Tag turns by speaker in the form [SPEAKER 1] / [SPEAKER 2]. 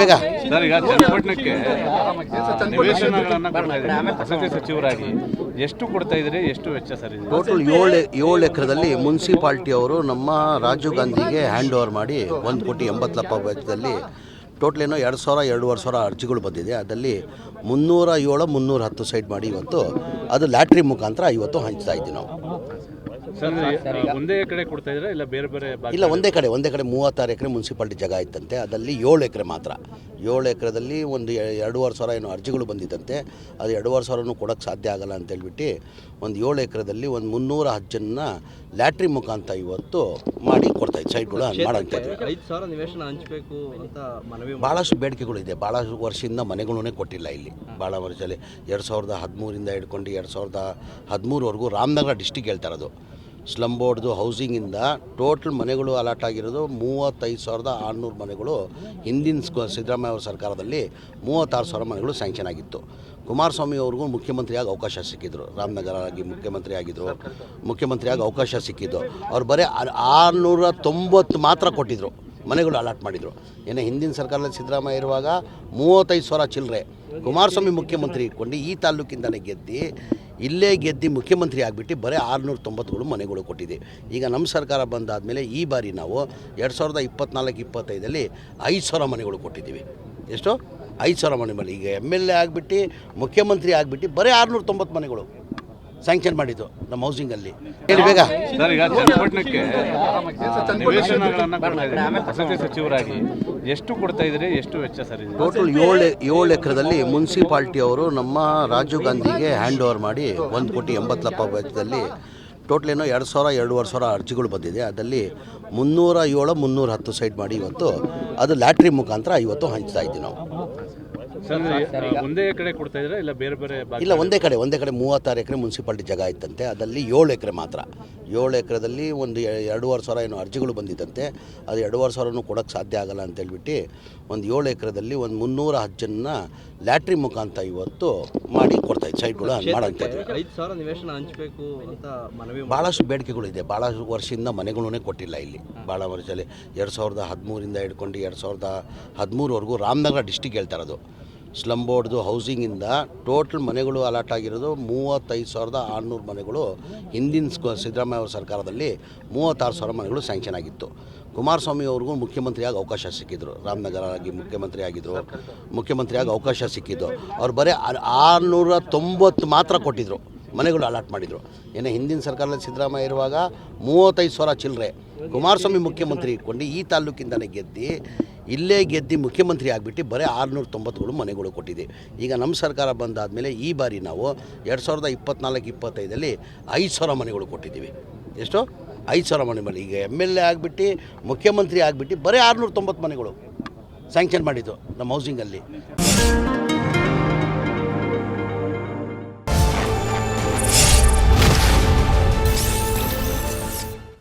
[SPEAKER 1] ಬೇಗ.
[SPEAKER 2] ಸರ್ ಈಗ ಚನ್ನಪಟ್ಟಣಕ್ಕೆ ನಿವೇಶನಗಳನ್ನ ಕೊಡ್ತಾ ಇದ್ದೀರಿ. ವಸತಿ ಸಚಿವರಾಗಿ ಎಷ್ಟು ಕೊಡ್ತಾ ಇದ್ದೀರಿ? ಎಷ್ಟು ವೆಚ್ಚ ಸರ್ ಇದು
[SPEAKER 1] ಟೋಟಲ್ ಏಳು ಏಳು ಎಕರೆದಲ್ಲಿ ಮುನ್ಸಿಪಾಲ್ಟಿ ಅವರು ನಮ್ಮ ರಾಜೀವ್ ಗಾಂಧಿಗೆ ಹ್ಯಾಂಡ್ ಓವರ್ ಮಾಡಿ ಒಂದು ಕೋಟಿ ಎಂಬತ್ತು ಲಕ್ಷ ವೆಚ್ಚದಲ್ಲಿ ಟೋಟಲ್ ಏನೋ ಎರಡು ಸಾವಿರ ಎರಡೂವರೆ ಸಾವಿರ ಅರ್ಜಿಗಳು ಬಂದಿದೆ. ಅದರಲ್ಲಿ ಮುನ್ನೂರ ಏಳು ಮುನ್ನೂರ ಹತ್ತು ಸೈಡ್ ಮಾಡಿ ಇವತ್ತು ಅದು ಲ್ಯಾಟ್ರಿ ಮುಖಾಂತರ ಇವತ್ತು ಹಂಚ್ತಾ ಇದ್ದೀವಿ ನಾವು.
[SPEAKER 2] ಒಂದೇ ಕಡೆ ಕೊಡ್ತಾ ಇದ್ರೆ ಇಲ್ಲ ಬೇರೆ ಬೇರೆ
[SPEAKER 1] ಇಲ್ಲ ಒಂದೇ ಕಡೆ ಒಂದೇ ಕಡೆ ಮೂವತ್ತಾರು ಎಕರೆ ಮುನ್ಸಿಪಾಲ್ಟಿ ಜಾಗ ಇತ್ತಂತೆ. ಅದರಲ್ಲಿ ಏಳು ಎಕರೆ ಮಾತ್ರ. ಏಳು ಎಕರೆದಲ್ಲಿ ಒಂದು ಎರಡೂವರೆ ಸಾವಿರ ಏನೋ ಅರ್ಜಿಗಳು ಬಂದಿದ್ದಂತೆ ಅದು ಎರಡೂವರೆ ಸಾವಿರನೂ ಕೊಡೋಕ್ಕೆ ಸಾಧ್ಯ ಆಗಲ್ಲ ಅಂತ ಹೇಳ್ಬಿಟ್ಟು ಒಂದು ಏಳು ಎಕರೆದಲ್ಲಿ ಒಂದು ಮುನ್ನೂರ ಹತ್ತು ಜನ ಲ್ಯಾಟ್ರಿ ಮುಖಾಂತರ ಇವತ್ತು ಮಾಡಿ ಕೊಡ್ತಾ ಇದ್ದೀವಿ ಸೈಟ್ಗಳು ಮಾಡೋಂಥ
[SPEAKER 3] ಭಾಳಷ್ಟು ಬೇಡಿಕೆಗಳು ನಿವೇಶನ ಹಂಚಬೇಕು ಅಂತ ಮನವಿ
[SPEAKER 1] ಭಾಳಷ್ಟು ಬೇಡಿಕೆಗಳಿದೆ ಭಾಳ ವರ್ಷದಿಂದ ಮನೆಗಳನ್ನೇ ಕೊಟ್ಟಿಲ್ಲ ಇಲ್ಲಿ. ಭಾಳ ವರ್ಷದಲ್ಲಿ ಎರಡು ಸಾವಿರದ ಹದಿಮೂರಿಂದ ಹಿಡ್ಕೊಂಡು ಎರಡು ಸಾವಿರದ ಹದಿಮೂರವರೆಗೂ ರಾಮನಗರ ಡಿಸ್ಟಿಕ್ ಹೇಳ್ತಾ ಇರೋದು. ಸ್ಲಮ್ ಬೋರ್ಡ್ದು ಹೌಸಿಂಗಿಂದ ಟೋಟಲ್ ಮನೆಗಳು ಅಲಾಟ್ ಆಗಿರೋದು ಮೂವತ್ತೈದು ಸಾವಿರದ ಆರುನೂರು ಮನೆಗಳು ಹಿಂದಿನ ಸಿದ್ದರಾಮಯ್ಯ ಅವರ ಸರ್ಕಾರದಲ್ಲಿ ಮೂವತ್ತಾರು ಸಾವಿರ ಮನೆಗಳು ಸ್ಯಾಂಕ್ಷನ್ ಆಗಿತ್ತು. ಕುಮಾರಸ್ವಾಮಿ ಅವ್ರಿಗೂ ಮುಖ್ಯಮಂತ್ರಿಯಾಗಿ ಅವಕಾಶ ಸಿಕ್ಕಿದ್ರು. ರಾಮನಗರ ಆಗಿ ಮುಖ್ಯಮಂತ್ರಿ ಆಗಿದ್ದರು ಮುಖ್ಯಮಂತ್ರಿಯಾಗಿ ಅವಕಾಶ ಸಿಕ್ಕಿದ್ದು. ಅವ್ರು ಬರೀ ಆರುನೂರ ತೊಂಬತ್ತು ಮಾತ್ರ ಕೊಟ್ಟಿದ್ದರು ಮನೆಗಳು ಅಲಾಟ್ ಮಾಡಿದರು. ಏನೇ ಹಿಂದಿನ ಸರ್ಕಾರದಲ್ಲಿ ಸಿದ್ದರಾಮಯ್ಯ ಇರುವಾಗ ಮೂವತ್ತೈದು ಸಾವಿರ ಚಿಲ್ಲರೆ. ಕುಮಾರಸ್ವಾಮಿ ಮುಖ್ಯಮಂತ್ರಿ ಇಟ್ಕೊಂಡು ಈ ತಾಲೂಕಿಂದಲೇ ಗೆದ್ದು ಇಲ್ಲೇ ಗೆದ್ದು ಮುಖ್ಯಮಂತ್ರಿ ಆಗಿಬಿಟ್ಟು ಬರೀ ಆರುನೂರ ತೊಂಬತ್ತುಗಳು ಮನೆಗಳು ಕೊಟ್ಟಿದೆ. ಈಗ ನಮ್ಮ ಸರ್ಕಾರ ಬಂದಾದಮೇಲೆ ಈ ಬಾರಿ ನಾವು ಎರಡು ಸಾವಿರದ ಇಪ್ಪತ್ನಾಲ್ಕು, ಇಪ್ಪತ್ತೈದಲ್ಲಿ ಐದು ಸಾವಿರ ಮನೆಗಳು ಕೊಟ್ಟಿದ್ದೀವಿ. ಎಷ್ಟು? ಐದು ಸಾವಿರ ಮನೆ ಮೇಲೆ. ಈಗ ಎಂ ಎಲ್ ಎ ಆಗಿಬಿಟ್ಟು, ಮುಖ್ಯಮಂತ್ರಿ ಆಗಿಬಿಟ್ಟು ಬರೀ ಆರುನೂರ ತೊಂಬತ್ತು ಮನೆಗಳು. ಸ್ಯಾಂಕ್ಷನ್ ಮಾಡಿದ್ದು ನಮ್ಮ ಹೌಸಿಂಗಲ್ಲಿ ಹೇಳಿ ಬೇಗ.
[SPEAKER 2] ಸರ್ ಈಗ ಚನ್ನಪಟ್ಟಣಕ್ಕೆ ನಿವೇಶನಗಳನ್ನ ಕೊಡ್ತಾ ಇದ್ದೀರಿ. ವಸತಿ ಸಚಿವರಾಗಿ ಎಷ್ಟು ಕೊಡ್ತಾ ಎಷ್ಟು ವೆಚ್ಚ ಸರ್
[SPEAKER 1] ಟೋಟಲ್ ಏಳು ಏಳು ಎಕರೆದಲ್ಲಿ ಮುನ್ಸಿಪಾಲ್ಟಿ ಅವರು ನಮ್ಮ ರಾಜೀವ್ ಗಾಂಧಿಗೆ ಹ್ಯಾಂಡ್ ಓವರ್ ಮಾಡಿ ಒಂದು ಕೋಟಿ ಎಂಬತ್ತು ಲಕ್ಷ ವೆಚ್ಚದಲ್ಲಿ ಟೋಟಲ್ ಏನೋ ಎರಡು ಸಾವಿರ ಎರಡೂವರೆ ಸಾವಿರ ಅರ್ಜಿಗಳು ಬಂದಿದೆ. ಅದರಲ್ಲಿ ಮುನ್ನೂರ ಏಳು ಮುನ್ನೂರ ಹತ್ತು ಸೈಟ್ ಮಾಡಿ ಇವತ್ತು ಅದು ಲ್ಯಾಟ್ರಿ ಮುಖಾಂತರ ಇವತ್ತು ಹಂಚ್ತಾ ಇದ್ದೀವಿ ನಾವು.
[SPEAKER 2] ಒಂದೇ ಕಡೆ ಕೊಡ್ತಾ ಇದ್ರೆ ಇಲ್ಲ ಬೇರೆ ಬೇರೆ
[SPEAKER 1] ಇಲ್ಲ ಒಂದೇ ಕಡೆ ಒಂದೇ ಕಡೆ ಮೂವತ್ತಾರು ಎಕರೆ ಮುನ್ಸಿಪಾಲ್ಟಿ ಜಾಗ ಇತ್ತಂತೆ. ಅದರಲ್ಲಿ ಏಳು ಎಕರೆ ಮಾತ್ರ. ಏಳು ಎಕರೆದಲ್ಲಿ ಒಂದು ಎರಡೂವರೆ ಸಾವಿರ ಏನೋ ಅರ್ಜಿಗಳು ಬಂದಿದ್ದಂತೆ ಅದು ಎರಡೂವರೆ ಸಾವಿರನೂ ಕೊಡೋಕ್ಕೆ ಸಾಧ್ಯ ಆಗಲ್ಲ ಅಂತ ಹೇಳ್ಬಿಟ್ಟು ಒಂದು ಏಳು ಎಕರೆದಲ್ಲಿ ಒಂದು ಮುನ್ನೂರ ಹತ್ತು ಜನ ಲ್ಯಾಟ್ರಿ ಮುಖಾಂತರ ಇವತ್ತು ಮಾಡಿ ಕೊಡ್ತಾ ಇದ್ದೀವಿ ಸೈಟ್ಗಳು ಮಾಡೋಂಥ
[SPEAKER 3] ಐದು ಸಾವಿರ ನಿವೇಶನ ಹಂಚಬೇಕು ಅಂತ ಮನವಿ
[SPEAKER 1] ಭಾಳಷ್ಟು ಬೇಡಿಕೆಗಳಿದೆ ಭಾಳ ವರ್ಷದಿಂದ ಮನೆಗಳನ್ನೇ ಕೊಟ್ಟಿಲ್ಲ ಇಲ್ಲಿ. ಭಾಳ ವರ್ಷದಲ್ಲಿ ಎರಡು ಸಾವಿರದ ಹದಿಮೂರಿಂದ ಹಿಡ್ಕೊಂಡು ಎರಡು ಸಾವಿರದ ಹದಿಮೂರವರೆಗೂ ರಾಮನಗರ ಡಿಸ್ಟಿಕ್ ಹೇಳ್ತಾ ಇರೋದು. ಸ್ಲಮ್ ಬೋರ್ಡ್ದು ಹೌಸಿಂಗಿಂದ ಟೋಟಲ್ ಮನೆಗಳು ಅಲಾಟ್ ಆಗಿರೋದು ಮೂವತ್ತೈದು ಸಾವಿರದ ಆರುನೂರು ಮನೆಗಳು ಹಿಂದಿನ ಸಿದ್ದರಾಮಯ್ಯ ಅವರ ಸರ್ಕಾರದಲ್ಲಿ ಮೂವತ್ತಾರು ಸಾವಿರ ಮನೆಗಳು ಸ್ಯಾಂಕ್ಷನ್ ಆಗಿತ್ತು. ಕುಮಾರಸ್ವಾಮಿ ಅವ್ರಿಗೂ ಮುಖ್ಯಮಂತ್ರಿಯಾಗಿ ಅವಕಾಶ ಸಿಕ್ಕಿದ್ರು. ರಾಮನಗರ ಆಗಿ ಮುಖ್ಯಮಂತ್ರಿ ಆಗಿದ್ದರು ಮುಖ್ಯಮಂತ್ರಿಯಾಗಿ ಅವಕಾಶ ಸಿಕ್ಕಿದ್ದು. ಅವ್ರು ಬರೀ ಆರುನೂರ ತೊಂಬತ್ತು ಮಾತ್ರ ಕೊಟ್ಟಿದ್ದರು ಮನೆಗಳು ಅಲಾಟ್ ಮಾಡಿದರು. ಏನೇ ಹಿಂದಿನ ಸರ್ಕಾರದಲ್ಲಿ ಸಿದ್ದರಾಮಯ್ಯ ಇರುವಾಗ ಮೂವತ್ತೈದು ಸಾವಿರ ಚಿಲ್ಲರೆ. ಕುಮಾರಸ್ವಾಮಿ ಮುಖ್ಯಮಂತ್ರಿ ಇಟ್ಕೊಂಡು ಈ ತಾಲೂಕಿಂದಲೇ ಗೆದ್ದು ಇಲ್ಲೇ ಗೆದ್ದು ಮುಖ್ಯಮಂತ್ರಿ ಆಗಿಬಿಟ್ಟು ಬರೀ ಆರುನೂರ ತೊಂಬತ್ತುಗಳು ಮನೆಗಳು ಕೊಟ್ಟಿದೆ. ಈಗ ನಮ್ಮ ಸರ್ಕಾರ ಬಂದಾದಮೇಲೆ ಈ ಬಾರಿ ನಾವು ಎರಡು ಸಾವಿರದ ಇಪ್ಪತ್ನಾಲ್ಕು, ಇಪ್ಪತ್ತೈದಲ್ಲಿ ಐದು ಸಾವಿರ ಮನೆಗಳು ಕೊಟ್ಟಿದ್ದೀವಿ. ಎಷ್ಟು? ಐದು ಸಾವಿರ ಮನೆ ಮನೆ ಈಗ ಎಂ ಎಲ್ ಎ ಆಗಿಬಿಟ್ಟು, ಮುಖ್ಯಮಂತ್ರಿ ಆಗಿಬಿಟ್ಟು ಬರೀ ಆರುನೂರ ತೊಂಬತ್ತು ಮನೆಗಳು ಸ್ಯಾಂಕ್ಷನ್ ಮಾಡಿದ್ದು ನಮ್ಮ ಹೌಸಿಂಗಲ್ಲಿ